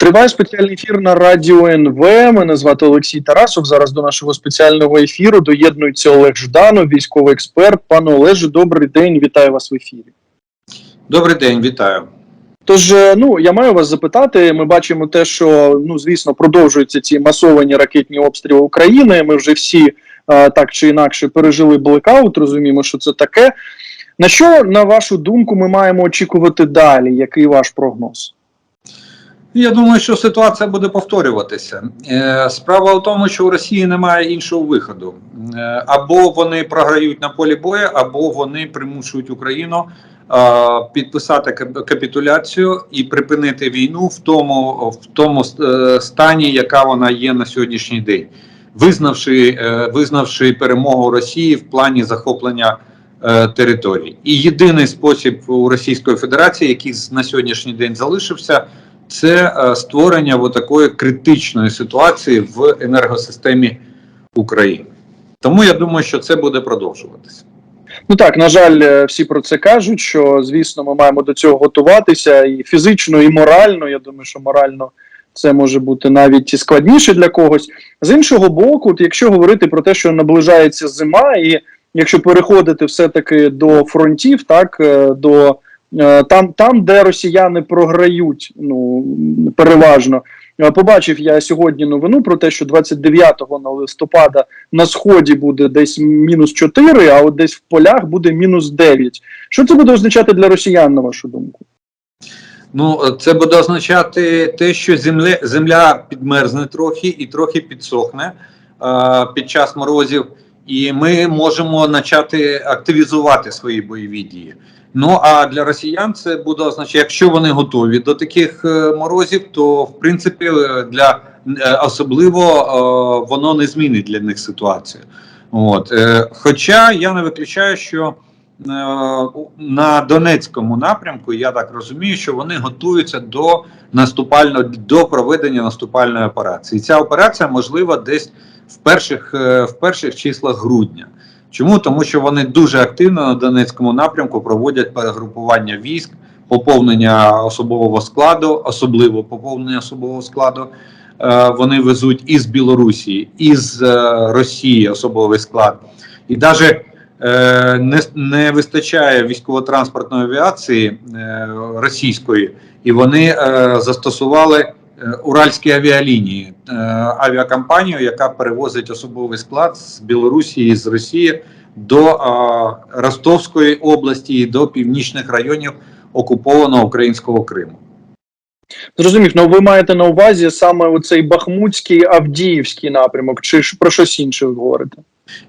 Триває спеціальний ефір на радіо НВ. Мене звати Олексій Тарасов. Зараз до нашого спеціального ефіру доєднується Олег Жданов, військовий експерт. Пане Олеже, добрий день. Вітаю вас в ефірі. Добрий день, вітаю. Тож, е, ну я маю вас запитати. Ми бачимо те, що ну звісно продовжуються ці масовані ракетні обстріли України. Ми вже всі е, так чи інакше пережили блекаут. Розуміємо, що це таке. На що на вашу думку ми маємо очікувати далі? Який ваш прогноз? Я думаю, що ситуація буде повторюватися. Е, Справа в тому, що у Росії немає іншого виходу. Е, Або вони програють на полі бою, або вони примушують Україну е, підписати кап- капітуляцію і припинити війну в тому, в тому стані, яка вона є на сьогоднішній день, визнавши, визнавши перемогу Росії в плані захоплення територій. І єдиний спосіб у Російської Федерації, який на сьогоднішній день залишився, це е, створення такої критичної ситуації в енергосистемі України. Тому я думаю, що це буде продовжуватися. Ну так, на жаль, е, всі про це кажуть. Що звісно, ми маємо до цього готуватися і фізично, і морально. Я думаю, що морально це може бути навіть складніше для когось. З іншого боку, якщо говорити про те, що наближається зима, і якщо переходити все-таки до фронтів, так е, до там, там, де росіяни програють, ну переважно. Е, Побачив я сьогодні новину про те, що 29 на листопада на сході буде десь мінус 4, а от десь в полях буде мінус 9. Що це буде означати для росіян, на вашу думку? Ну, е, це буде означати те, що земля, земля підмерзне трохи і трохи підсохне е, під час морозів, і ми можемо почати активізувати свої бойові дії. Ну а для росіян це буде означати, якщо вони готові до таких е, морозів, то в принципі е, для е, особливо воно не змінить для них ситуацію. От хоча я не виключаю, що на Донецькому напрямку я так розумію, що вони готуються до наступального до проведення наступальної операції. Ця операція можлива десь в перших в перших числах грудня. Чому? Тому що вони дуже активно на Донецькому напрямку проводять перегрупування військ, поповнення особового складу, особливо поповнення особового складу. Е, Вони везуть із Білорусі, із е, Росії особовий склад. І навіть е, не, не вистачає військово-транспортної авіації російської, і вони застосували Уральські авіалінії, е, авіакомпанію, яка перевозить особовий склад з Білорусі і з Росії до е, Ростовської області і до північних районів окупованого українського Криму. Зрозумів, ну ви маєте на увазі саме оцей Бахмутський Авдіївський напрямок, чи про щось інше ви говорите?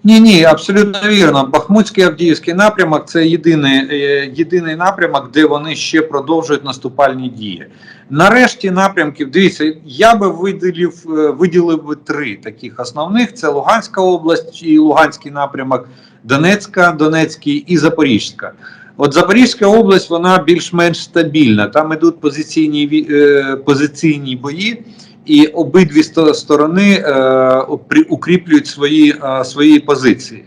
Ні, ні, абсолютно вірно. Бахмутський Авдіївський напрямок це єдиний, е, єдиний напрямок, де вони ще продовжують наступальні дії. Нарешті напрямків, дивіться, я би виділив, е, виділив би три таких основних: це Луганська область і Луганський напрямок, Донецька, Донецький і Запорізька. От Запорізька область вона більш-менш стабільна. Там ідуть позиційні е, позиційні бої, і обидві сторони е, укріплюють свої, е, свої позиції.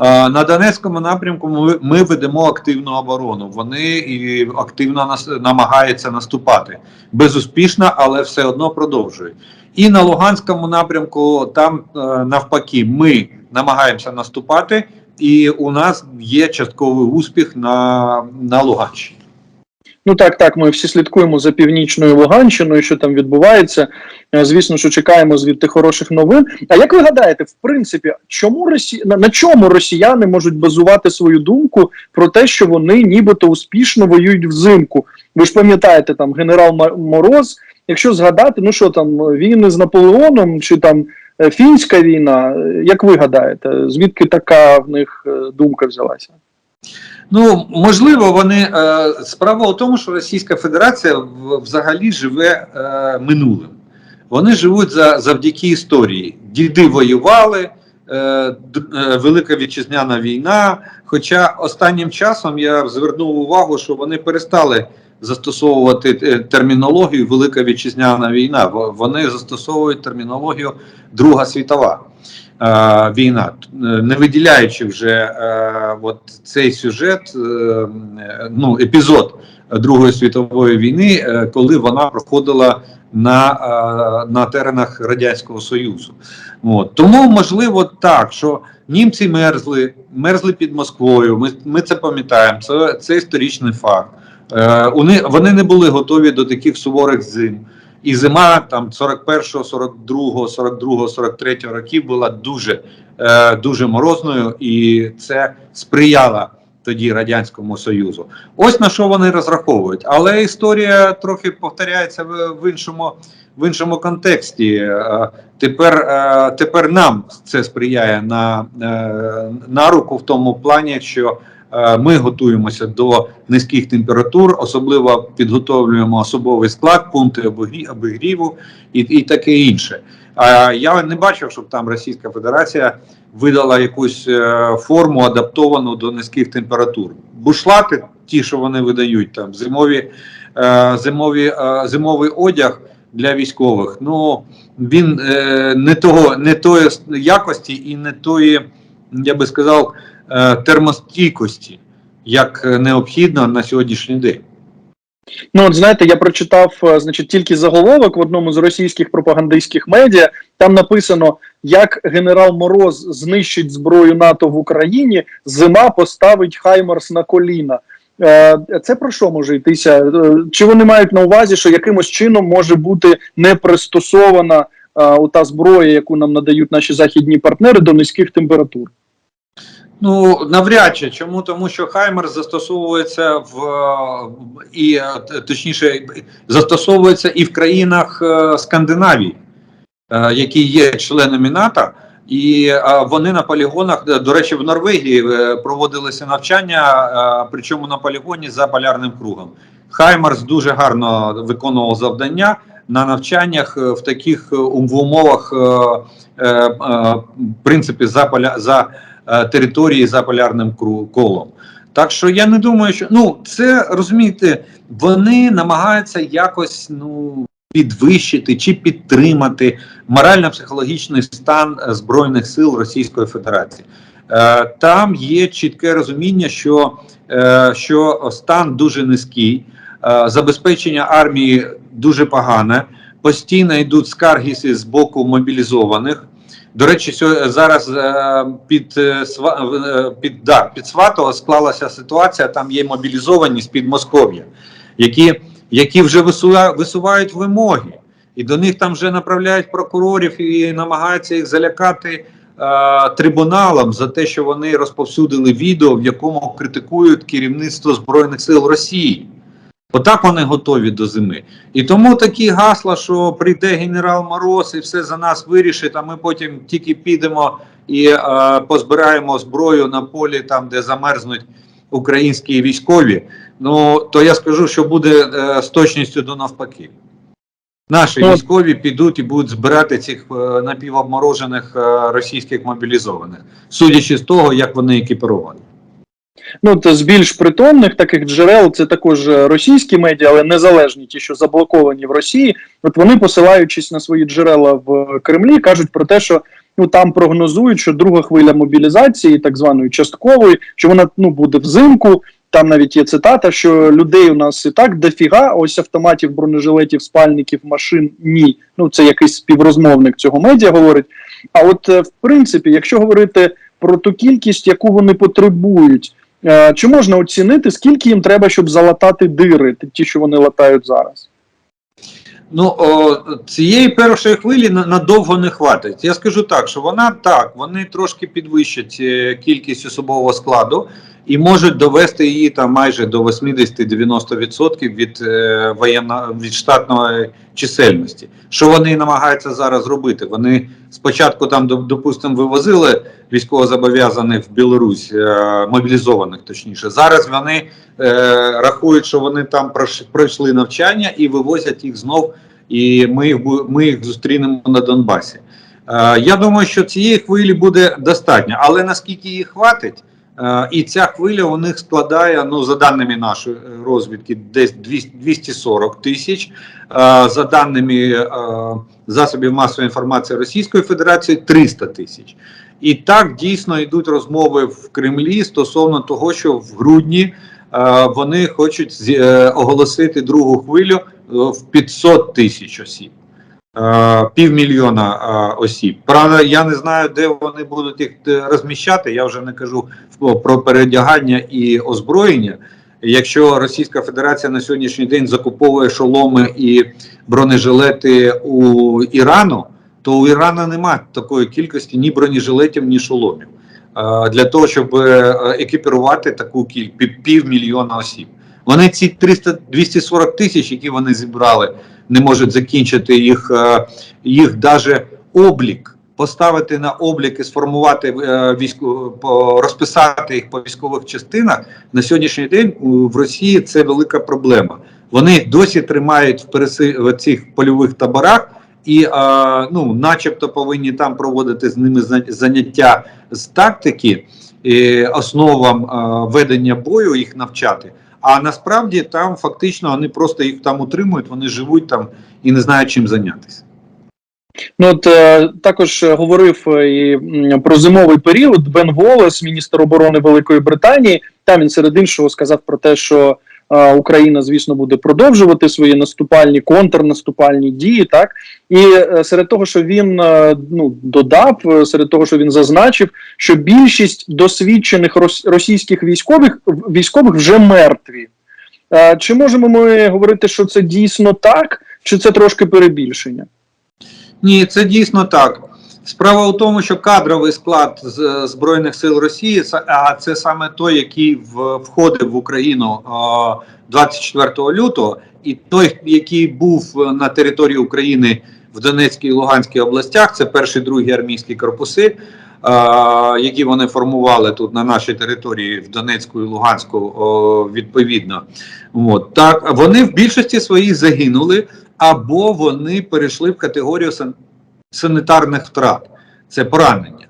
Е, на Донецькому напрямку ми, ми ведемо активну оборону. Вони і активно нас, намагаються наступати безуспішно, але все одно продовжують. І на Луганському напрямку там навпаки ми намагаємося наступати, і у нас є частковий успіх на, на Луганщині. Ну так, так, ми всі слідкуємо за північною Луганщиною, що там відбувається. Е, Звісно, що чекаємо звідти хороших новин. А як ви гадаєте, в принципі, чому Росі... на, чому росіяни можуть базувати свою думку про те, що вони нібито успішно воюють взимку? Ви ж пам'ятаєте, там генерал Мороз, якщо згадати, ну що там війни з Наполеоном чи там е, фінська війна, е, як ви гадаєте, звідки така в них думка взялася? Ну можливо, вони е, справа у тому, що Російська Федерація взагалі живе е, минулим. Вони живуть за завдяки історії. Діди воювали, е, Велика Вітчизняна війна. Хоча останнім часом я звернув увагу, що вони перестали застосовувати е, термінологію Велика Вітчизняна війна. Во- Вони застосовують термінологію Друга світова е, війна, е, не виділяючи вже е, от цей сюжет, е, ну епізод Другої світової війни, е, коли вона проходила на, е, на теренах Радянського Союзу. От. Тому можливо так, що німці мерзли, мерзли під Москвою. Ми, ми це пам'ятаємо. Це, це історичний факт. Е, вони, не були готові до таких суворих зим. І зима там 41-го, 42-го, 42-го, 43-го років була дуже, е, дуже морозною, і це сприяло тоді Радянському Союзу. Ось на що вони розраховують. Але історія трохи повторяється в, іншому в іншому контексті. Е, Тепер, тепер нам це сприяє на, на руку в тому плані, що ми готуємося до низьких температур, особливо підготовлюємо особовий склад, пункти обігріву і, і таке інше. А я не бачив, щоб там Російська Федерація видала якусь е, форму адаптовану до низьких температур. Бушлати, ті, що вони видають, там зимові, е, зимові, е, зимовий одяг для військових. Ну він е, не того, не тої якості і не тої, я би сказав, е, термостійкості, як е, необхідно на сьогоднішній день. Ну, от знаєте, я прочитав, е, значить, тільки заголовок в одному з російських пропагандистських медіа. Там написано, як генерал Мороз знищить зброю НАТО в Україні, зима поставить Хаймарс на коліна. Е, Це про що може йтися? Е, Чи вони мають на увазі, що якимось чином може бути не пристосована е, та зброя, яку нам надають наші західні партнери до низьких температур? Ну навряд чи. Чому? Тому, що Хаймер застосовується в е, і е, точніше застосовується і в країнах е, Скандинавії, які є членами НАТО, і вони на полігонах, до речі, в Норвегії проводилися навчання, причому на полігоні за полярним кругом. Хаймерс дуже гарно виконував завдання на навчаннях в таких в умовах, в принципі, за поля за території за полярним колом. Так що я не думаю, що ну це розумієте, вони намагаються якось ну підвищити чи підтримати морально-психологічний стан е, збройних сил Російської Федерації. Е, там є чітке розуміння, що, е, що стан дуже низький, е, забезпечення армії дуже погане, постійно йдуть скарги з боку мобілізованих. До речі, зараз е, під, е, е, під, да, під Сватово склалася ситуація, там є мобілізовані з Підмосков'я, які, які вже висува- висувають вимоги, і до них там вже направляють прокурорів і намагаються їх залякати трибуналом за те, що вони розповсюдили відео, в якому критикують керівництво Збройних сил Росії. Отак вони готові до зими. І тому такі гасла, що прийде генерал Мороз і все за нас вирішить, а ми потім тільки підемо і е, позбираємо зброю на полі, там де замерзнуть українські військові. Ну то я скажу, що буде е, з точністю до навпаки. Наші Ну, військові підуть і будуть збирати цих е, напівобморожених е, російських мобілізованих, судячи з того, як вони екіпіровані. Ну, то з більш притомних таких джерел це також е, російські медіа, але незалежні, ті, що заблоковані в Росії. От вони, посилаючись на свої джерела в Кремлі, кажуть про те, що ну там прогнозують, що друга хвиля мобілізації, так званої часткової, що вона ну буде взимку. Там навіть є цитата, що людей у нас і так дофіга, ось автоматів, бронежилетів, спальників, машин ні. Ну це якийсь співрозмовник цього медіа говорить. А от е, в принципі, якщо говорити про ту кількість, яку вони потребують. Е, Чи можна оцінити, скільки їм треба, щоб залатати дири, ті, що вони латають зараз? Ну о, цієї першої хвилі на- надовго не хватить. Я скажу так, що вона так, вони трошки підвищать е, кількість особового складу і можуть довести її там майже до 80-90% від е, воєнно від штатної чисельності. Що вони намагаються зараз робити? Вони спочатку там, допустимо, вивозили військовозобов'язаних в Білорусь, е, мобілізованих точніше. Зараз вони е, рахують, що вони там пройшли навчання і вивозять їх знов, і ми їх, ми їх зустрінемо на Донбасі. Е, я думаю, що цієї хвилі буде достатньо, але наскільки їх хватить, І ця хвиля у них складає, ну за даними нашої е, розвідки, десь 200 240 тисяч. Е, За даними е, засобів масової інформації Російської Федерації 300 тисяч. І так дійсно йдуть розмови в Кремлі стосовно того, що в грудні е, вони хочуть е, оголосити другу хвилю е, в 500 тисяч осіб. Е, Півмільйона е, осіб. Правда, я не знаю, де вони будуть їх е, розміщати. Я вже не кажу про передягання і озброєння. Якщо Російська Федерація на сьогоднішній день закуповує шоломи і бронежилети у Ірану, то у Ірана немає такої кількості ні бронежилетів, ні шоломів для того, щоб екіпірувати таку кількість півмільйона осіб. Вони ці 300 240 тисяч, які вони зібрали, не можуть закінчити їх, е, їх даже облік, поставити на облік і сформувати е, по- розписати їх по військових частинах. На сьогоднішній день в Росії це велика проблема. Вони досі тримають в переси в цих польових таборах. І, а, ну, начебто, повинні там проводити з ними заняття з тактики, і основам а, ведення бою, їх навчати. А насправді там фактично вони просто їх там утримують, вони живуть там і не знають чим зайнятися. Ну от е, також е, говорив е, і про зимовий період Бен Волес, міністр оборони Великої Британії. Там він серед іншого сказав про те, що Україна, звісно, буде продовжувати свої наступальні контрнаступальні дії. Так і е, серед того, що він е, ну додав, е, серед того, що він зазначив, що більшість досвідчених російських військових військових вже мертві. Чи можемо ми говорити, що це дійсно так, чи це трошки перебільшення? Ні, це дійсно так. Справа у тому, що кадровий склад Збройних сил Росії, а це саме той, який входив в Україну 24 лютого, і той, який був на території України в Донецькій і Луганській областях, це перший, другий армійські корпуси, які вони формували тут на нашій території в Донецьку і Луганську відповідно. От, так, вони в більшості своїх загинули або вони перейшли в категорію санітарних втрат. Це поранення.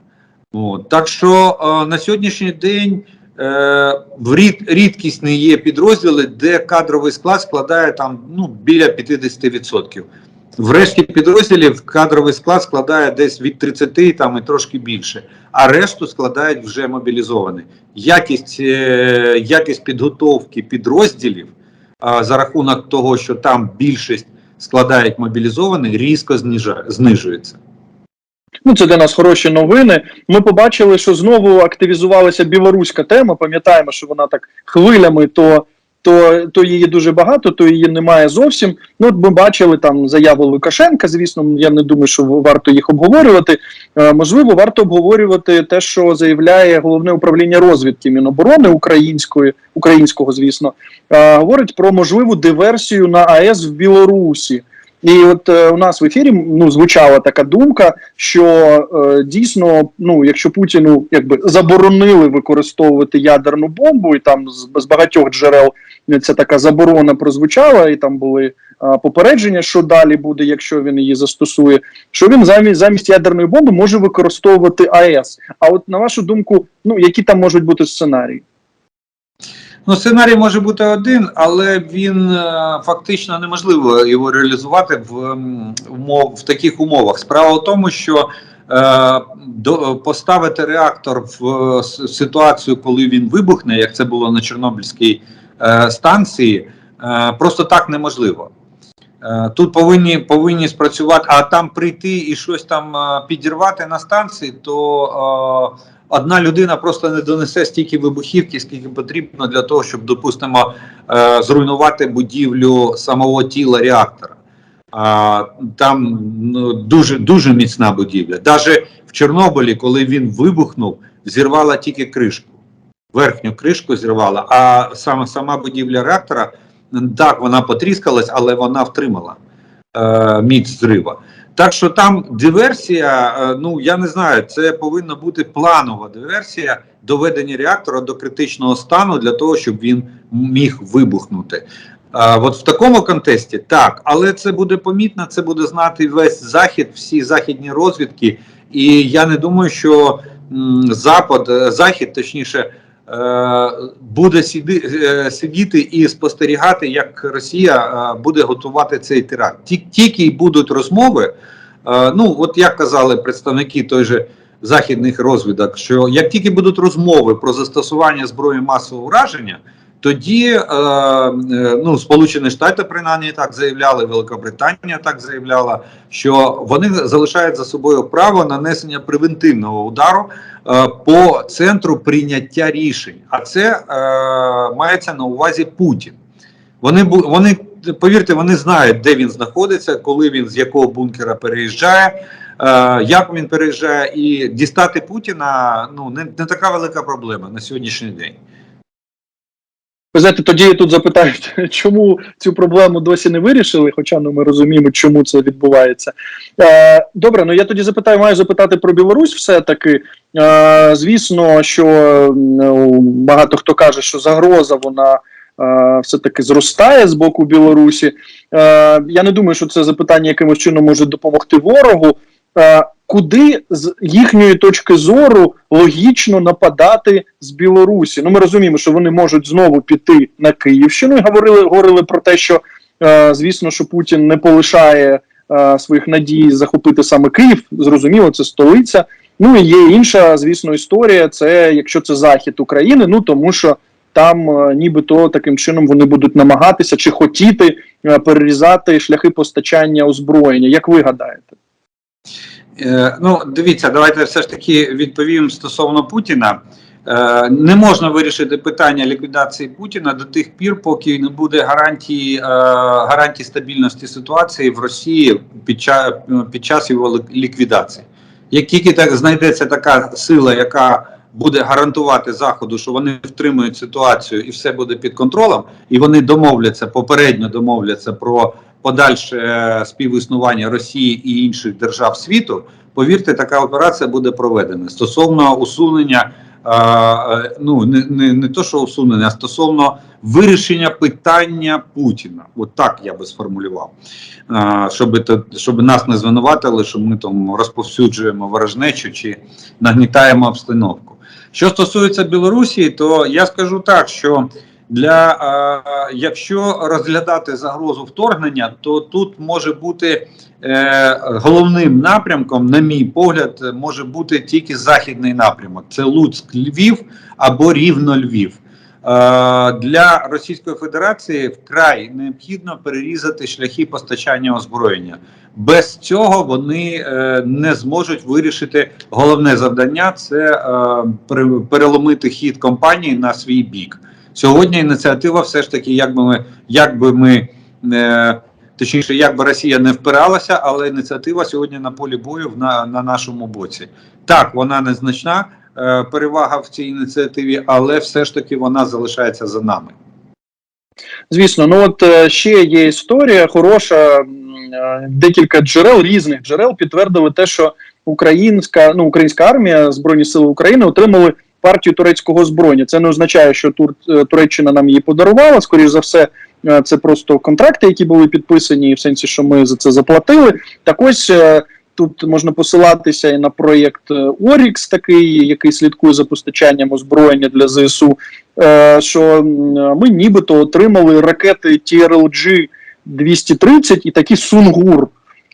От. Так що е, на сьогоднішній день е, в рід, рідкісні є підрозділи, де кадровий склад складає там ну, біля 50%. В решті підрозділів кадровий склад складає десь від 30 там, і трошки більше, а решту складають вже мобілізовані. Якість, е, якість підготовки підрозділів а, за рахунок того, що там більшість складають мобілізовані, різко знижується. Ну, це для нас хороші новини. Ми побачили, що знову активізувалася білоруська тема. Пам'ятаємо, що вона так хвилями, то, то, то її дуже багато, то її немає зовсім. Ну, от ми бачили там заяву Лукашенка. Звісно, я не думаю, що варто їх обговорювати. Е, можливо, варто обговорювати те, що заявляє головне управління розвідки Міноборони української, українського, звісно, е, говорить про можливу диверсію на АЕС в Білорусі. І от е, у нас в ефірі ну звучала така думка, що е, дійсно, ну якщо Путіну якби заборонили використовувати ядерну бомбу, і там з, з багатьох джерел ця така заборона прозвучала, і там були е, попередження, що далі буде, якщо він її застосує, що він замість замість ядерної бомби може використовувати АЕС. А от на вашу думку, ну які там можуть бути сценарії? Ну, сценарій може бути один, але він е, фактично неможливо його реалізувати в, в таких умовах. Справа в тому, що е, поставити реактор в е, ситуацію, коли він вибухне, як це було на Чорнобильській е, станції, е, просто так неможливо. Е, Тут повинні повинні спрацювати, а там прийти і щось там підірвати на станції, то одна людина просто не донесе стільки вибухівки, скільки потрібно для того, щоб, допустимо, е, зруйнувати будівлю самого тіла реактора. А, там ну, дуже дуже міцна будівля. Навіть в Чорнобилі, коли він вибухнув, зірвала тільки кришку. Верхню кришку зірвала, а саме сама будівля реактора. Так, вона потріскалась, але вона втримала е, міць зрива. Так що там диверсія, е, ну я не знаю, це повинна бути планова диверсія доведення реактора до критичного стану для того, щоб він міг вибухнути. Е, от в такому контексті так, але це буде помітно, це буде знати весь захід, всі західні розвідки. І я не думаю, що м, Запад, е, захід, точніше, буде е, сидіти і спостерігати, як Росія е, буде готувати цей теракт. Ті- Тільки й будуть розмови. е, Ну, от як казали представники той же західних розвідок, що як тільки будуть розмови про застосування зброї масового ураження, тоді е, е, ну, Сполучені Штати принаймні так заявляли, Великобританія так заявляла, що вони залишають за собою право нанесення превентивного удару е, по центру прийняття рішень. А це мається на увазі Путін. Вони вони повірте, вони знають, де він знаходиться, коли він з якого бункера переїжджає, як він переїжджає, і дістати Путіна ну не, не така велика проблема на сьогоднішній день. Ви знаєте, тоді тут запитають, чому цю проблему досі не вирішили, хоча ну, ми розуміємо, чому це відбувається. Е, добре, ну я тоді запитаю, маю запитати про Білорусь все-таки. Е, звісно, що ну, багато хто каже, що загроза вона е, все-таки зростає з боку Білорусі. Е, я не думаю, що це запитання якимось чином може допомогти ворогу. Е, куди з їхньої точки зору логічно нападати з Білорусі? Ну, ми розуміємо, що вони можуть знову піти на Київщину. І говорили, говорили про те, що е, звісно, що Путін не полишає е, своїх надій захопити саме Київ. Зрозуміло, це столиця. Ну і є інша, звісно, історія. Це якщо це захід України, ну тому що там, е, нібито таким чином вони будуть намагатися чи хотіти перерізати шляхи постачання озброєння. Як ви гадаєте? Е, ну, дивіться, давайте все ж таки відповім стосовно Путіна. Е, не можна вирішити питання ліквідації Путіна до тих пір, поки не буде гарантії, е, гарантії стабільності ситуації в Росії під час, під час його ліквідації. Як тільки так знайдеться така сила, яка буде гарантувати Заходу, що вони втримують ситуацію і все буде під контролем, і вони домовляться, попередньо домовляться про подальше е, співіснування Росії і інших держав світу, повірте, така операція буде проведена стосовно усунення. е, е, Ну не, не, не то, що усунення, а стосовно вирішення питання Путіна. От так я би сформулював, щоб то- щоб нас не звинуватили, що ми там розповсюджуємо ворожнечу чи нагнітаємо обстановку. Що стосується Білорусі, то я скажу так, що для е, якщо розглядати загрозу вторгнення, то тут може бути е, головним напрямком, на мій погляд, може бути тільки західний напрямок: це Луцьк, Львів або Рівно Львів. Е, для Російської Федерації вкрай необхідно перерізати шляхи постачання озброєння. Без цього вони не зможуть вирішити головне завдання це переломити хід компанії на свій бік. Сьогодні ініціатива все ж таки, як ми, як ми е, точніше, як би Росія не впиралася, але ініціатива сьогодні на полі бою на, на нашому боці. Так, вона незначна е, перевага в цій ініціативі, але все ж таки вона залишається за нами. Звісно, ну от е, ще є історія хороша. е, Декілька джерел різних джерел підтвердили те, що українська ну українська армія збройні сили України отримали партію турецького озброєння. Це не означає, що Тур, е, Туреччина нам її подарувала. Скоріше за все, е, це просто контракти, які були підписані, в сенсі, що ми за це заплатили. Так ось. е, Тут можна посилатися і на проєкт Орікс, такий, який слідкує за постачанням озброєння для ЗСУ. Що ми нібито отримали ракети TRLG 230 і такі Сунгур.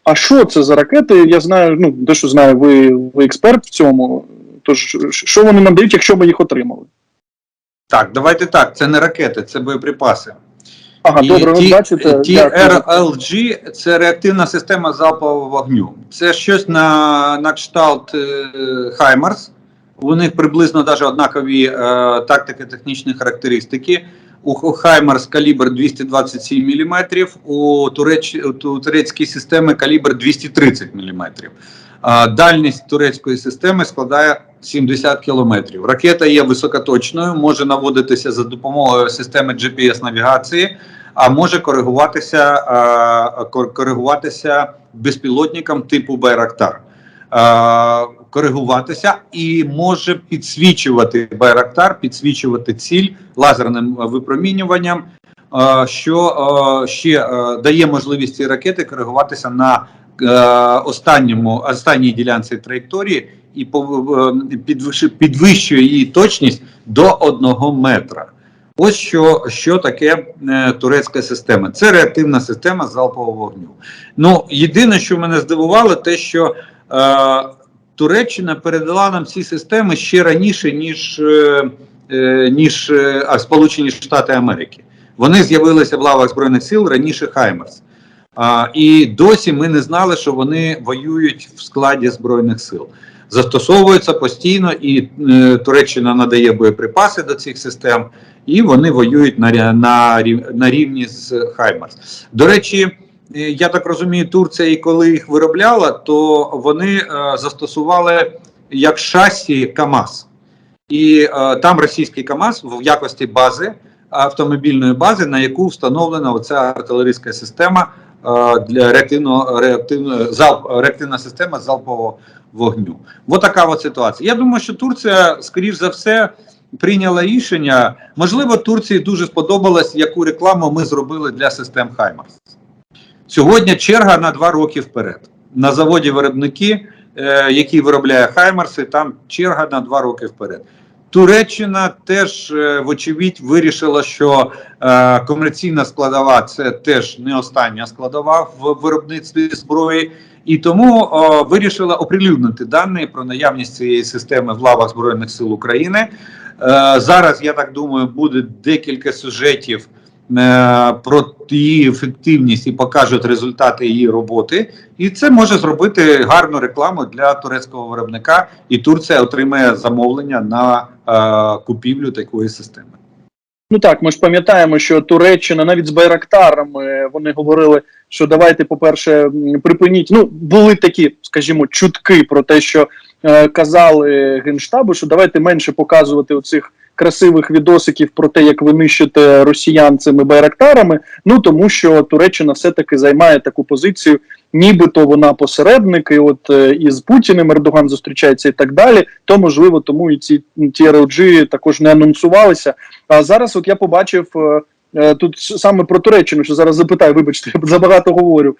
А що це за ракети? Я знаю, ну дещо знаю, ви, ви експерт в цьому. Тож, що вони нам дають, якщо ми їх отримали? Так, давайте так. Це не ракети, це боєприпаси. Ага, І добре, ви бачите. ті. RLG – це реактивна система залпового вогню. Це щось на, на кшталт е, Хаймарс. У них приблизно навіть однакові е, тактики технічні характеристики. У Х- Хаймарс калібр 227 мм, у, туреч, у турецькій системи калібр 230 мм. Дальність турецької системи складає 70 км. Ракета є високоточною, може наводитися за допомогою системи GPS-навігації, а може коригуватися, коригуватися безпілотником типу Байрактар. Коригуватися і може підсвічувати Байрактар, підсвічувати ціль лазерним випромінюванням, що ще дає можливість цієї ракети коригуватися на останньому останній ділянці траєкторії і е, підвищує, підвищує її точність до одного метра. Ось що, що таке е, турецька система. Це реактивна система залпового вогню. Ну, єдине, що мене здивувало, те, що е, Туреччина передала нам ці системи ще раніше, ніж, е, е, ніж е, Сполучені Штати Америки. Вони з'явилися в лавах Збройних сил раніше Хаймерс. А, і досі ми не знали, що вони воюють в складі Збройних сил. Застосовуються постійно, і е, Туреччина надає боєприпаси до цих систем, і вони воюють на, на, на рівні з Хаймерс. До речі, е, я так розумію, Турція, і коли їх виробляла, то вони е, застосували як шасі КАМАЗ. І е, там російський КАМАЗ в якості бази, автомобільної бази, на яку встановлена оця артилерійська система для реактивного реактивного залп, реактивна система залпового вогню. Ось така от ситуація. Я думаю, що Турція, скоріш за все, прийняла рішення. Можливо, Турції дуже сподобалось, яку рекламу ми зробили для систем Хаймарс. Сьогодні черга на два роки вперед. На заводі виробники, е, який виробляє Хаймарси, там черга на два роки вперед. Туреччина теж, е, вочевидь, вирішила, що е, комерційна складова це теж не остання складова в виробництві зброї, і тому е, вирішила оприлюднити дані про наявність цієї системи в лавах Збройних сил України. Е, зараз, я так думаю, буде декілька сюжетів про її ефективність і покажуть результати її роботи. І це може зробити гарну рекламу для турецького виробника, і Турція отримає замовлення на е, купівлю такої системи. Ну так, ми ж пам'ятаємо, що Туреччина навіть з Байрактарами вони говорили, що давайте, по-перше, припиніть. Ну, були такі, скажімо, чутки про те, що е, казали генштабу, що давайте менше показувати оцих красивих відосиків про те, як ви нищите росіян цими байрактарами. Ну тому що Туреччина все-таки займає таку позицію, нібито вона посередник, і от е, із Путіним Ердоган зустрічається і так далі. То можливо, тому і ці ті RLG також не анонсувалися. А зараз, от я побачив е, е, тут саме про Туреччину, що зараз запитаю, вибачте, я забагато говорю.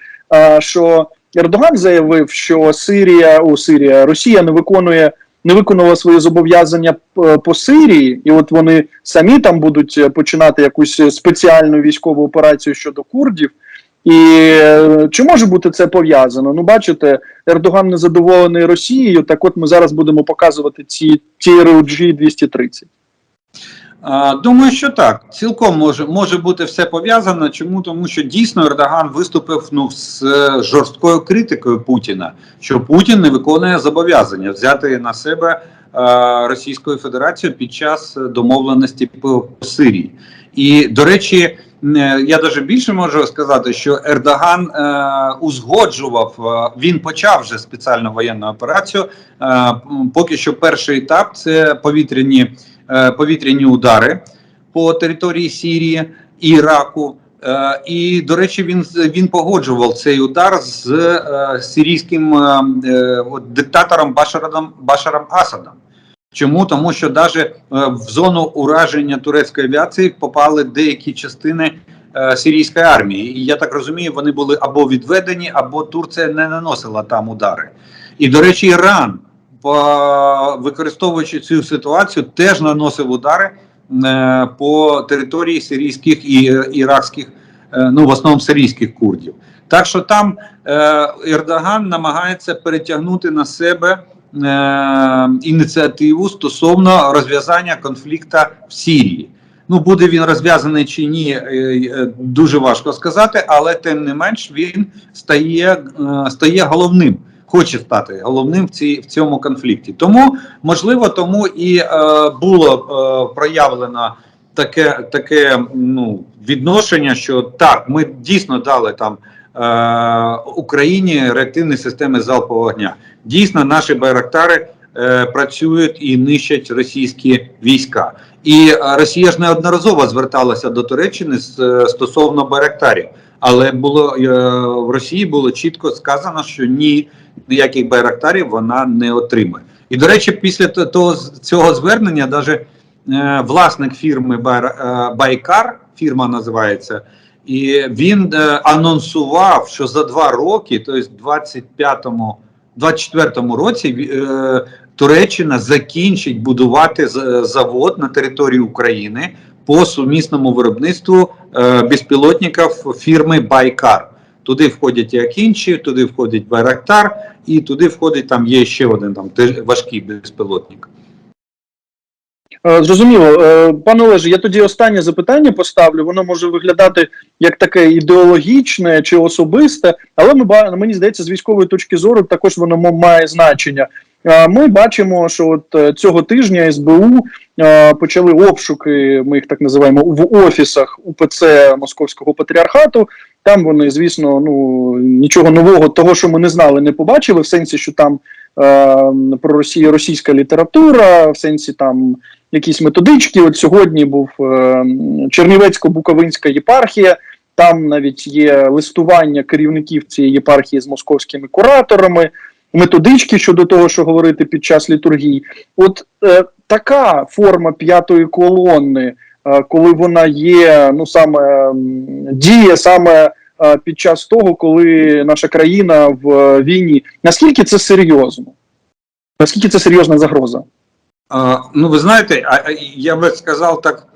Що Ердоган заявив, що Сирія, о, Сирія, Росія не виконує. Не виконала свої зобов'язання е, по Сирії, і от вони самі там будуть е, починати якусь спеціальну військову операцію щодо курдів. І е, чи може бути це пов'язано? Ну, бачите, Ердоган незадоволений Росією. Так, от ми зараз будемо показувати ці ті 230 А, Думаю, що так. Цілком може може бути все пов'язано. Чому? Тому що дійсно Ердоган виступив ну, з е, жорсткою критикою Путіна, що Путін не виконує зобов'язання взяти на себе е, Російською Федерацією під час домовленості по Сирії. І до речі, е, я навіть більше можу сказати, що Ердоган е, узгоджував, е, він почав вже спеціальну воєнну операцію. Е, поки що перший етап це повітряні е, повітряні удари по території Сирії і Іраку. Е, І, до речі, він він погоджував цей удар з е, сирійським е, е, диктатором Башаром, Башаром Асадом. Чому? Тому що навіть в зону ураження турецької авіації попали деякі частини е, сирійської армії. І я так розумію, вони були або відведені, або Турція не наносила там удари. І, до речі, Іран використовуючи цю ситуацію, теж наносив удари е, по території сирійських і е, іракських, е, ну в основному сирійських курдів. Так що там Ердоган намагається перетягнути на себе ініціативу стосовно розв'язання конфлікту в Сирії. Ну, буде він розв'язаний чи ні, дуже важко сказати, але тим не менш він стає, стає головним хоче стати головним в цій в цьому конфлікті. Тому можливо, тому і е, було е, проявлено таке таке ну відношення, що так, ми дійсно дали там е, Україні реактивні системи залпового вогня. Дійсно, наші байрактари е, працюють і нищать російські війська. І е, Росія ж неодноразово зверталася до Туреччини е, стосовно байрактарів. Але було е, в Росії було чітко сказано, що ні, ніяких байрактарів вона не отримає. І до речі, після того цього звернення, навіть е, власник фірми е, Байкар, фірма називається, і він анонсував, що за два роки, тобто в 25-му 24-му році Туреччина закінчить будувати завод на території України по сумісному виробництву безпілотників фірми Байкар. Туди входять і Акінчі, туди входить Байрактар, і туди входить там є ще один там важкий безпілотник. Е, Зрозуміло, Е, пане Олеже, я тоді останнє запитання поставлю. Воно може виглядати як таке ідеологічне чи особисте, але ми мені здається, з військової точки зору також воно має значення. Ми бачимо, що от е, цього тижня СБУ е, почали обшуки, ми їх так називаємо, в офісах УПЦ Московського патріархату. Там вони, звісно, ну нічого нового, того, що ми не знали, не побачили, в сенсі, що там е, про Росію російська література, в сенсі там якісь методички. От сьогодні був е, Чернівецько-Буковинська єпархія. Там навіть є листування керівників цієї єпархії з московськими кураторами, методички щодо того, що говорити під час літургії. От е, така форма п'ятої колони, е, коли вона є, ну саме діє саме е, під час того, коли наша країна в е, війні. Наскільки це серйозно? Наскільки це серйозна загроза? А, ну, ви знаєте, а, я би сказав так,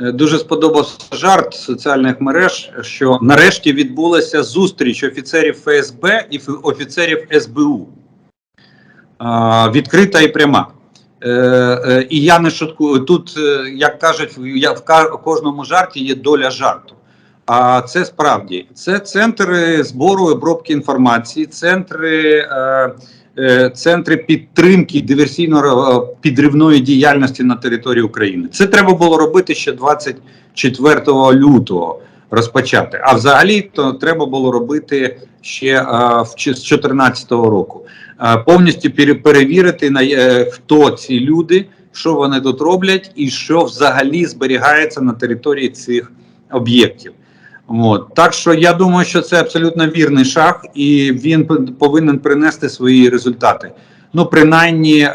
дуже сподобався жарт соціальних мереж, що нарешті відбулася зустріч офіцерів ФСБ і офіцерів СБУ. Відкрита і пряма. Е, е, і я не шуткую. Тут, е, як кажуть, в- кожному жарті є доля жарту. А це справді це центри збору і обробки інформації, центри. Е, центри підтримки диверсійно-підривної діяльності на території України. Це треба було робити ще 24 лютого розпочати. А взагалі то треба було робити ще е, в з 2014 року. Е, повністю пере- перевірити на е, хто ці люди, що вони тут роблять, і що взагалі зберігається на території цих об'єктів. От. Так що я думаю, що це абсолютно вірний шаг, і він повинен принести свої результати. Ну, принаймні, е,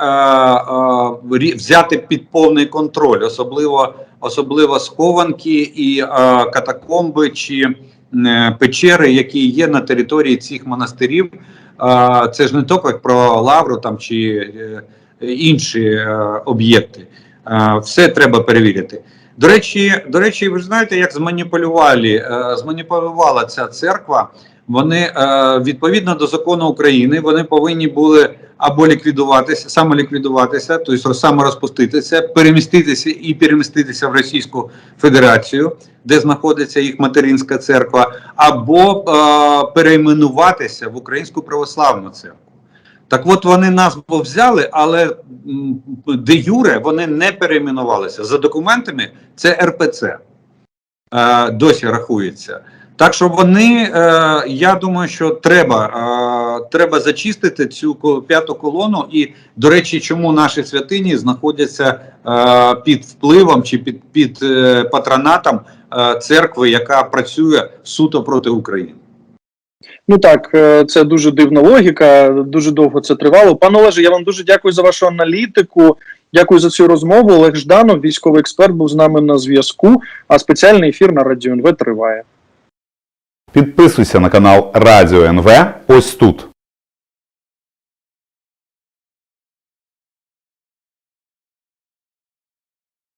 е, взяти під повний контроль, особливо, особливо схованки і е, катакомби чи е, печери, які є на території цих монастирів. Е, це ж не тільки про Лавру там чи е, інші е, об'єкти. Е, все треба перевірити. До речі, до речі, ви знаєте, як зманіпулювали, е, зманіпулювала ця церква. Вони е, відповідно до закону України вони повинні були або ліквідуватися, самоліквідуватися, тобто саморозпуститися, переміститися і переміститися в Російську Федерацію, де знаходиться їх материнська церква, або е, перейменуватися в Українську православну церкву. Так от вони назву взяли, але де юре вони не перейменувалися. За документами це РПЦ е, досі рахується. Так що вони, е, я думаю, що треба, е, треба зачистити цю п'яту колону. І, до речі, чому наші святині знаходяться е, під впливом чи під, під е, патронатом е, церкви, яка працює суто проти України. Ну так, е, це дуже дивна логіка, дуже довго це тривало. Пане Олеже, я вам дуже дякую за вашу аналітику. Дякую за цю розмову. Олег Жданов, військовий експерт, був з нами на зв'язку. А спеціальний ефір на Радіо НВ триває. Підписуйся на канал Радіо НВ ось тут.